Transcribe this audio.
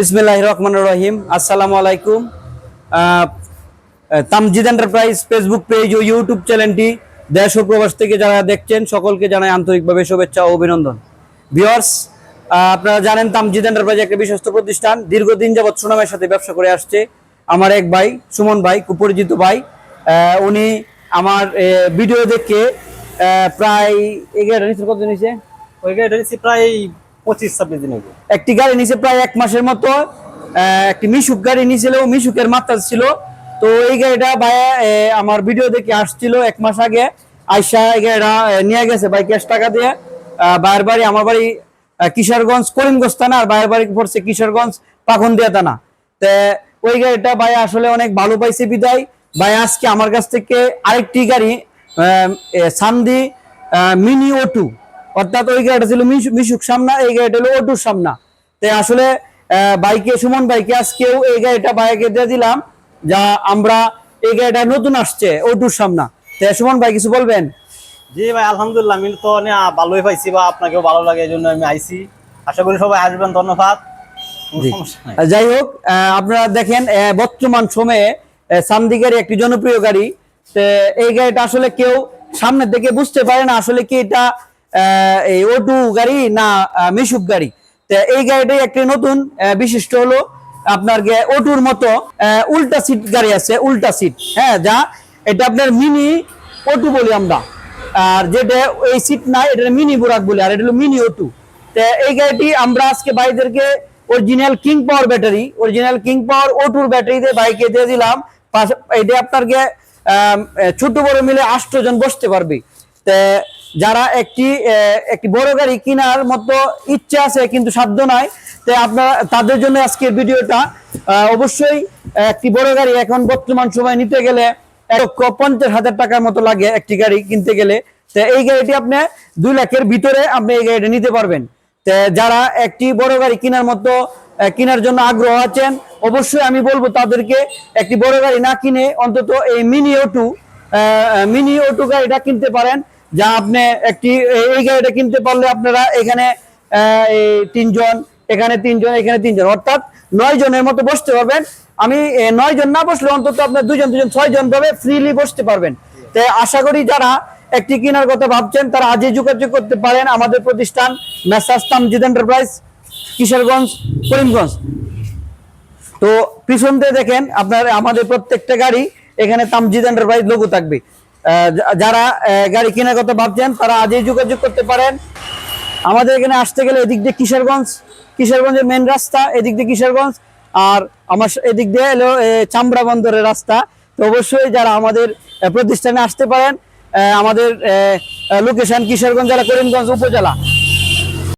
বিসমিল্লাহ রহমান রহিম। আসসালামু আলাইকুম। তামজিদ এন্টারপ্রাইজ ফেসবুক পেজ ও ইউটিউব চ্যানেলটি দেশ ও প্রবাস থেকে যারা দেখছেন, সকলকে জানাই আন্তরিকভাবে শুভেচ্ছা ও অভিনন্দন। ভিওয়ার্স আপনারা জানেন তামজিদ এন্টারপ্রাইজ একটা বিশ্বস্ত প্রতিষ্ঠান, দীর্ঘদিন যাবৎ সুনামের সাথে ব্যবসা করে আসছে আমার এক ভাই, সুমন ভাই খুব পরিচিত ভাই উনি আমার ভিডিও দেখে প্রায় এগারোটা নিচে কত নিচে? ওই প্রায় পঁচিশ, ছাব্বিশ দিন একটি গাড়ি নিচে প্রায় এক মাসের মতো একটি মিশুক গাড়ি নিয়েছিল মিশুকের মাত্রা ছিল। তো এই গাড়িটা ভাইয়া আমার ভিডিও দেখে আসছিল এক মাস আগে। আইসা এই গাড়িটা নিয়ে গেছে ভাই ক্যাশ টাকা দিয়ে। ভাইয়ের বাড়ি, আমার বাড়ি কিশোরগঞ্জ, করিমগঞ্জ থানা, আর ভাইয়ের বাড়ি পড়ছে কিশোরগঞ্জ পাখনদিয়া থানা। তে ওই গাড়িটা ভাই আসলে অনেক ভালো পাইছে বিদায়। ভাই আজকে আমার কাছ থেকে আরেকটি গাড়ি সান্দি মিনি ও টু। অর্থাৎ ওই গাড়িটা ছিল মিশুক সামনা এই গাড়িটা হলো অটুর সামনা। তাই আসলে বাইকে সুমন বাইকে আজকেও এই গাড়িটা বাইকে দিয়ে দিলাম যা আমরা এই গাড়িটা নতুন আসছে অটুর সামনা। তাই সুমন ভাই কিছু বলবেন? জি ভাই আলহামদুলিল্লাহ আমি তো ভালোই পাইছি বা আপনাকেও ভালো লাগে এই জন্য আমি আইছি। আশা করি সবাই আসবেন ধন্যবাদ। যাই হোক আহ, আপনারা দেখেন বর্তমান সময়ে আহ, সামদি গাড়ি একটি জনপ্রিয় গাড়ি। এই গাড়িটা আসলে কেউ সামনের থেকে বুঝতে পারে না আসলে কি এটা এই ওটু গাড়ি না মিশুক গাড়ি। তো এই গাড়িটাই একটি নতুন বিশিষ্ট হলো আপনার ওটুর মতো উল্টা সিট গাড়ি আছে উল্টা সিট। হ্যাঁ যা এটা আপনার মিনি ওটু বলি আমরা। আর যেটা এই সিট নাই এটা মিনি বুরাক বলি আর এটা হলো মিনি ওটু তো এই গাড়িটি আমরা আজকে ভাইদেরকে original king power battery original king power ওটুর battery দিয়ে বাইকে দিয়ে দিলাম। এটা আপনাকে আম, ছোট বড় মিলে আষ্ট জন বসতে পারবে। তে যারা একটি একটি বড় গাড়ি কেনার মতো ইচ্ছা আছে কিন্তু সাধ্য নাই, তো আপনারা, তাদের জন্য আজকের ভিডিওটা অবশ্যই একটি বড় গাড়ি এখন বর্তমান সময় নিতে গেলে এক লক্ষ পঞ্চাশ হাজার টাকার মতো লাগে একটি গাড়ি কিনতে গেলে। তো এই গাড়িটি আপনি দুই লাখের ভিতরে আপনি এই গাড়িটা নিতে পারবেন। তো যারা একটি বড় গাড়ি কেনার মতো কেনার জন্য আগ্রহ আছেন, অবশ্যই আমি বলব তাদেরকে একটি বড় গাড়ি না কিনে অন্তত এই মিনি ওটু মিনি ওটু গাড়িটা কিনতে পারেন। যা আপনি একটি, এই- গাড়িটা কিনতে পারলে আপনারা এখানে তিনজন এখানে তিনজন এখানে তিনজন, অর্থাৎ নয় জনের মতো বসতে পারবেন। আমি নয় জন না বসলে অন্তত আপনার দুজন দুজন ছয় জন ভাবে ফ্রিলি বসতে পারবেন। তো আশা করি যারা একটি কেনার কথা ভাবছেন, তারা আজই যোগাযোগ করতে পারেন আমাদের প্রতিষ্ঠান মেসাজ তামজিদ এন্টারপ্রাইজ, কিশোরগঞ্জ, করিমগঞ্জ। তো পিছন দিয়ে দেখেন আপনার, আমাদের প্রত্যেকটা গাড়ি এখানে তামজিদ এন্টারপ্রাইজ লোগো থাকবে। যারা গাড়ি কেনার কথা ভাবছেন, তারা আজই যোগাযোগ করতে পারেন। আমাদের এখানে আসতে গেলে এদিক দিয়ে কিশোরগঞ্জ, কিশোরগঞ্জের মেন রাস্তা, এদিক দিয়ে কিশোরগঞ্জ, আর আমার এদিক দিয়ে এলো চামড়া বন্দরের রাস্তা। তো অবশ্যই যারা আমাদের প্রতিষ্ঠানে আসতে পারেন আমাদের লোকেশন কিশোরগঞ্জ জেলা, করিমগঞ্জ উপজেলা।